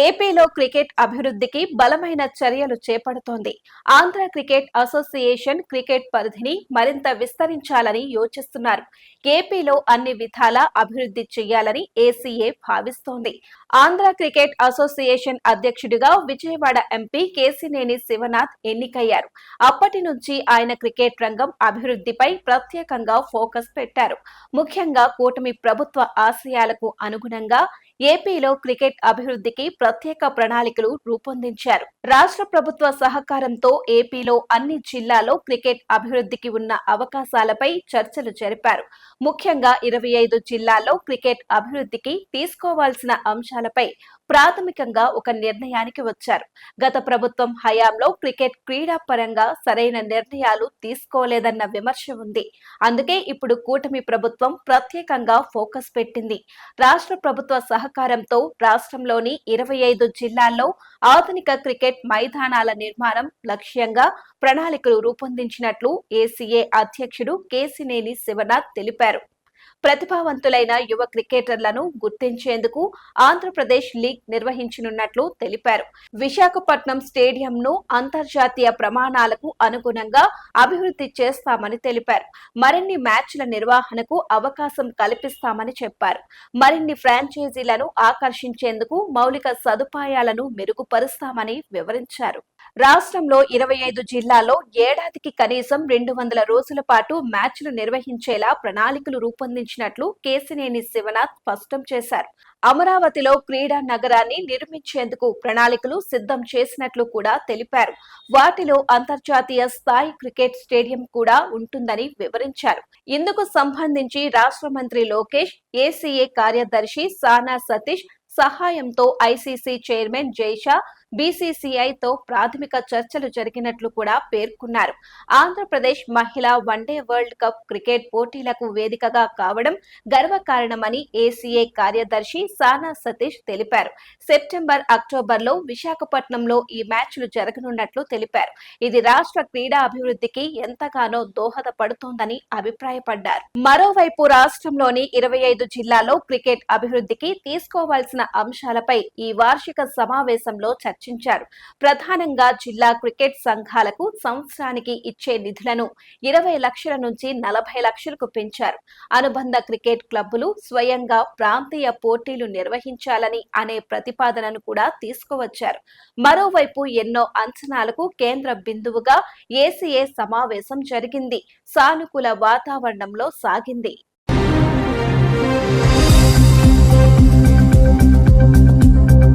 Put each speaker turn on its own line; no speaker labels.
ఏపీలో క్రికెట్ అభివృద్ధికి బలమైన చర్యలు చేపడుతోంది. ఆంధ్ర క్రికెట్ అసోసియేషన్ క్రికెట్ పరిధిని మరింత విస్తరించాలని యోచిస్తున్నారు. ఏపీలో అన్ని విధాల అభివృద్ధి చేయాలని ఏసీఏ భావిస్తోంది. ఆంధ్ర క్రికెట్ అసోసియేషన్ అధ్యక్షుడిగా విజయవాడ ఎంపీ కేసినేని శివనాథ్ ఎన్నికయ్యారు. అప్పటి నుంచి ఆయన క్రికెట్ రంగం అభివృద్ధిపై ప్రత్యేకంగా ఫోకస్ పెట్టారు. ముఖ్యంగా కూటమి ప్రభుత్వ ఆశయాలకు అనుగుణంగా ఏపీలో క్రికెట్ అభివృద్ధికి ప్రత్యేక ప్రణాళికలు రూపొందించారు. రాష్ట్ర ప్రభుత్వ సహకారంతో ఏపీలో అన్ని జిల్లాలో క్రికెట్ అభివృద్ధికి ఉన్న అవకాశాలపై చర్చలు జరిపారు. ముఖ్యంగా ఇరవై ఐదు జిల్లాల్లో క్రికెట్ అభివృద్ధికి తీసుకోవాల్సిన అంశాలపై ప్రాథమికంగా ఒక నిర్ణయానికి వచ్చారు. గత ప్రభుత్వం హయాంలో క్రికెట్ క్రీడా పరంగా సరైన నిర్ణయాలు తీసుకోలేదన్న విమర్శ ఉంది. అందుకే ఇప్పుడు కూటమి ప్రభుత్వం ప్రత్యేకంగా ఫోకస్ పెట్టింది. రాష్ట్ర ప్రభుత్వ సహకారంతో రాష్ట్రంలోని ఇరవై ఐదు జిల్లాల్లో ఆధునిక క్రికెట్ మైదానాల నిర్మాణం లక్ష్యంగా ప్రణాళికలు రూపొందించినట్లు ఏసీఏ అధ్యక్షుడు కేసినేని శివనాథ్ తెలిపారు. ప్రతిభావంతులైన యువ క్రికెటర్లను గుర్తించేందుకు ఆంధ్రప్రదేశ్ లీగ్ నిర్వహించనున్నట్లు తెలిపారు. విశాఖపట్నం స్టేడియంను అంతర్జాతీయ ప్రమాణాలకు అనుగుణంగా అభివృద్ధి చేస్తామని తెలిపారు. మరిన్ని మ్యాచ్ల నిర్వహణకు అవకాశం కల్పిస్తామని చెప్పారు. మరిన్ని ఫ్రాంచైజీలను ఆకర్షించేందుకు మౌలిక సదుపాయాలను మెరుగుపరుస్తామని వివరించారు. రాష్ట్రంలో ఇరవై ఐదు జిల్లాల్లో ఏడాదికి కనీసం రెండు వందల రోజుల పాటు మ్యాచ్లు నిర్వహించేలా ప్రణాళికలు నిర్మించినట్లు కేసినేని శివనాథ్ స్పష్టం చేశారు. అమరావతిలో క్రీడా నగరాన్ని నిర్మించేందుకు ప్రణాళికలు సిద్ధం చేసినట్లు కూడా తెలిపారు. వాటిలో అంతర్జాతీయ స్థాయి క్రికెట్ స్టేడియం కూడా ఉంటుందని వివరించారు. ఇందుకు సంబంధించి రాష్ట్ర మంత్రి లోకేష్ ఏసీఏ కార్యదర్శి సానా సతీష్ సహాయంతో ఐసీసీ చైర్మన్ జైషా బీసీసీఐతో ప్రాథమిక చర్చలు జరిగినట్లు కూడా పేర్కొన్నారు. ఆంధ్రప్రదేశ్ మహిళా వన్డే వరల్డ్ కప్ క్రికెట్ పోటీలకు వేదికగా కావడం గర్వకారణమని ఏసీఏ కార్యదర్శి సానా సతీష్ తెలిపారు. సెప్టెంబర్ అక్టోబర్లో విశాఖపట్నంలో ఈ మ్యాచ్లు జరగనున్నట్లు తెలిపారు. ఇది రాష్ట్ర క్రీడా అభివృద్ధికి ఎంతగానో దోహదపడుతోందని అభిప్రాయపడ్డారు. మరోవైపు రాష్ట్రంలోని ఇరవై ఐదు జిల్లాల్లో క్రికెట్ అభివృద్ధికి తీసుకోవాల్సిన అంశాలపై ఈ వార్షిక సమావేశంలో చర్చ చర్చించారు. ప్రధానంగా జిల్లా క్రికెట్ సంఘాలకు సంవత్సరానికి ఇచ్చే నిధులను ఇరవై లక్షల నుంచి నలభై లక్షలకు పెంచారు. అనుబంధ క్రికెట్ క్లబ్బులు స్వయంగా ప్రాంతీయ పోటీలు నిర్వహించాలని అనే ప్రతిపాదనను కూడా తీసుకువచ్చారు. మరోవైపు ఎన్నో అంచనాలకు కేంద్ర బిందువుగా ఏసీఏ సమావేశం జరిగింది. సానుకూల వాతావరణంలో సాగింది.